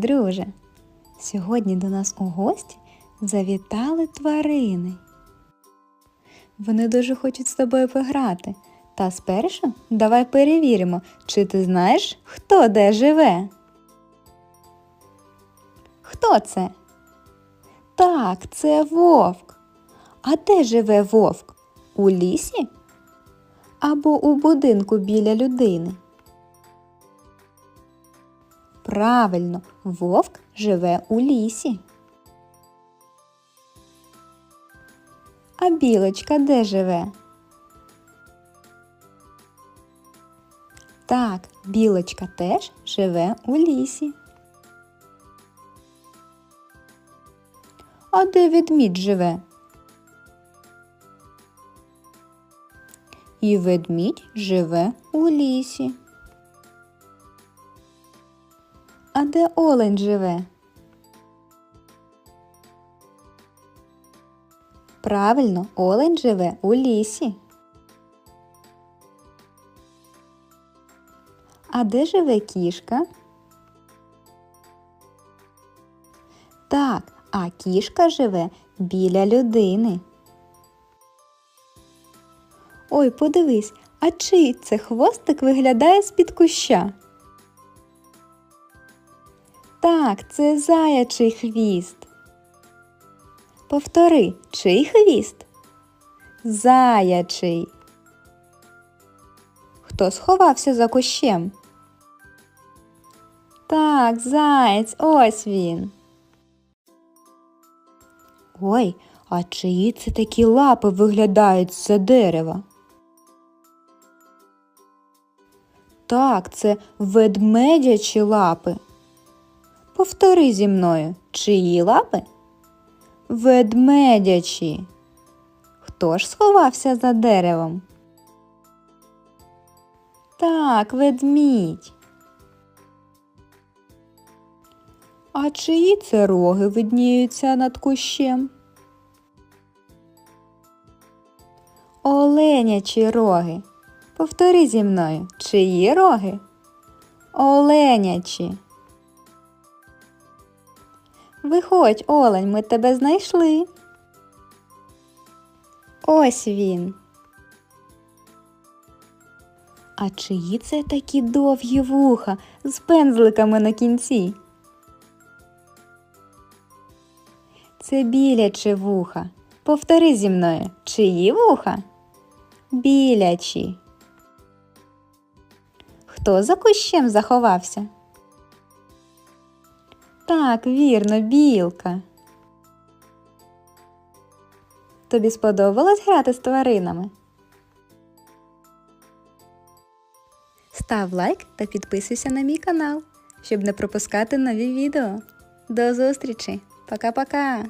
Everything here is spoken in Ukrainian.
друже! Сьогодні до нас у гості завітали тварини. Вони дуже хочуть з тобою пограти. Та спершу давай перевіримо, чи ти знаєш, хто де живе. Хто це? Так, це вовк. А де живе вовк? У лісі? Або у будинку біля людини? Правильно, вовк живе у лісі. А білочка де живе? Так, білочка теж живе у лісі. А де ведмідь живе? І ведмідь живе у лісі. А де олень живе? Правильно, олень живе у лісі. А де живе кішка? Так, а кішка живе біля людини. Ой, подивись, а чий це хвостик виглядає з-під куща? Так, це заячий хвіст. Повтори, чий хвіст? Заячий. Хто сховався за кущем? Так, заєць, ось він. Ой, а чиї це такі лапи виглядають з-за дерева? Так, це ведмедячі лапи. Повтори зі мною, чиї лапи? Ведмедячі. Хто ж сховався за деревом? Так, ведмідь. А чиї це роги видніються над кущем? Оленячі роги. Повтори зі мною, чиї роги? Оленячі. Виходь, олень, ми тебе знайшли. Ось він. А чиї це такі довгі вуха з пензликами на кінці? Це біляче вуха. Повтори зі мною, чиї вуха? Білячі. Хто за кущем заховався? Так, вірно, білка. Тобі сподобалось грати з тваринами? Став лайк та підписуйся на мій канал, щоб не пропускати нові відео. До зустрічі! Пока-пока!